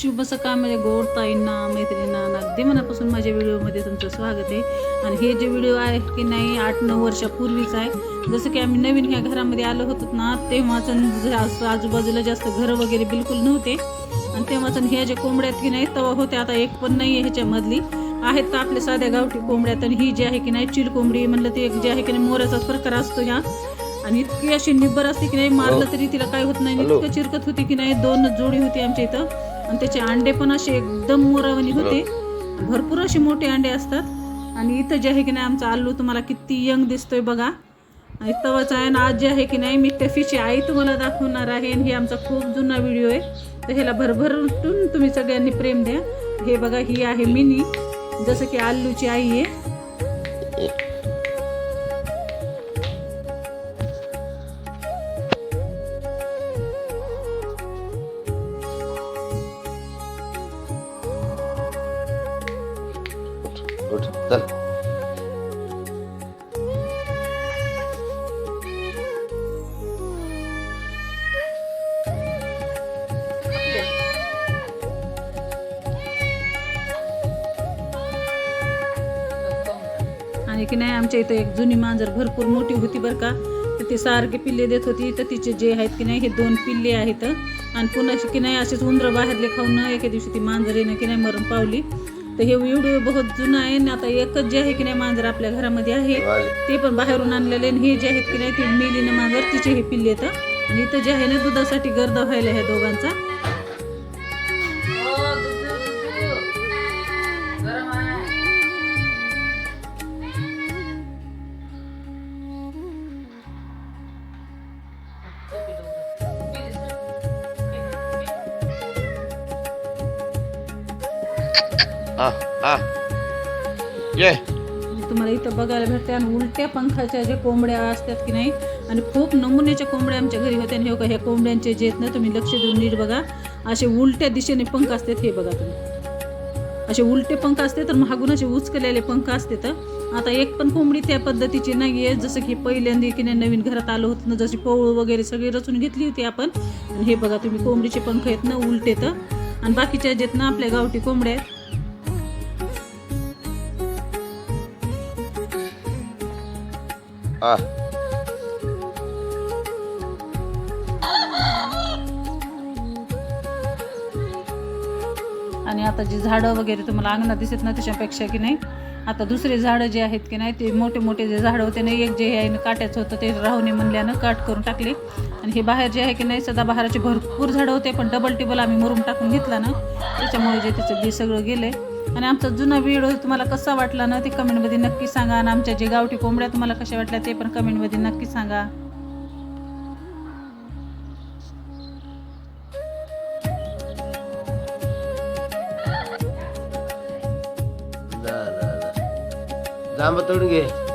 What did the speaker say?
शुभ सकाळ म्हणजे गोड ताईंना मैत्रिणींना. अगदी मनापासून माझ्या व्हिडिओमध्ये तुमचं स्वागत आहे. आणि हे जे व्हिडिओ आहे की नाही आठ नऊ वर्षापूर्वीच आहे. जसं की आम्ही नवीन ह्या घरामध्ये आलो होतो ना तेव्हाच आजूबाजूला जास्त घरं वगैरे बिलकुल नव्हते. आणि तेव्हाच ह्या ज्या कोंबड्या आहेत की नाही तेव्हा होत्या आता एक पण नाही आहे ह्याच्यामधली. आहेत तर आपल्या साध्या गावठी कोंबड्यात. आणि ही जी आहे की नाही चिल कोंबडी म्हणलं ते एक जे आहे की नाही मोराचा प्रकार असतो ह्या. आणि इतकी अशी निब्बर असते की नाही मारलं तरी तिला काय होत नाही. इतकं चिरकत होती की नाही दोन जोडी होती आमच्या इथं. आणि त्याचे अंडे पण असे एकदम मोरावणी होते. भरपूर असे मोठे अंडे असतात. आणि इथं जे आहे की नाही आमचा आलू तुम्हाला किती यंग दिसतोय बघा. आणि तवाच आहे आणि आज जे आहे की नाही मी टफीची आई तुम्हाला दाखवणार आहे. आणि हे आमचा खूप जुना व्हिडिओ आहे. तर ह्याला भरभरून तुम्ही सगळ्यांनी प्रेम द्या. हे बघा ही आहे मिनी. जसं की आल्लूची आई आहे. चल. आणि की नाही आमच्या इथं एक जुनी मांजर भरपूर मोठी होती बरं का. तर ती सारखे पिल्ले देत होती. तर तिचे जे आहेत की नाही हे दोन पिल्ले आहेत. आणि पुन्हा की नाही असेच उंदरं बाहेरले खाऊन एके दिवशी ती मांजर येणं की नाही मरण पावली. तर हे व्हिडिओ बहुत जुना आहे आणि आता एकच जे आहे की नाही मांजर आपल्या घरामध्ये आहे ते पण बाहेरून आणलेले आणि हे जे आहेत की नाही ते मेलीने मांजर तिचे हे पिल्ले येतं आणि इथं जे आहे ना दुधासाठी गर्द व्हायला ह्या दोघांचा. हा हा ये तुम्हाला इथं बघायला भेटते आणि उलट्या पंखाच्या जे कोंबड्या असतात की नाही आणि खूप नमुन्याच्या कोंबड्या आमच्या घरी होत्या आणि हे का ह्या कोंबड्यांचे जे आहेत ना तुम्ही लक्ष देऊन नीट बघा. असे उलट्या दिशेने पंख असतात हे बघा तुम्ही. असे उलटे पंख असते तर मागून असे उचकलेले पंख असते तर आता एक पण कोंबडी त्या पद्धतीची नाही आहे जसं की पहिल्यांदा की नाही नवीन घरात आलो होतं ना जशी पोळ वगैरे सगळी रचून घेतली होती आपण. आणि हे बघा तुम्ही कोंबडीचे पंख आहेत ना उलटे तर आणि बाकीच्या जे आहेत ना आपल्या गावठी कोंबड्या आहेत Ah. आणि आता जी झाडं वगैरे तुम्हाला अंगणात दिसत ना त्याच्यापेक्षा की नाही आता दुसरे झाडं जे आहेत की नाही ते मोठे मोठे जे झाडं होते ना एक जे आहे ना काट्याचं होतं ते राहुने म्हणल्यानं काट करून टाकले आणि हे बाहेर जे आहे की नाही सदाबहाराचे भरपूर झाडं होते पण डबल टेबल आम्ही मरून टाकून घेतला ना त्याच्यामुळे जे त्याचं बी सगळं गेले आणि आमचा जुना व्हिडिओ तुम्हाला कसा वाटला ना ते कमेंटमध्ये नक्की सांगा. आणि आमच्या जे गावठी कोंबड्या तुम्हाला कशा वाटल्या ते पण कमेंटमध्ये नक्की सांगा. जांब तोडून घे.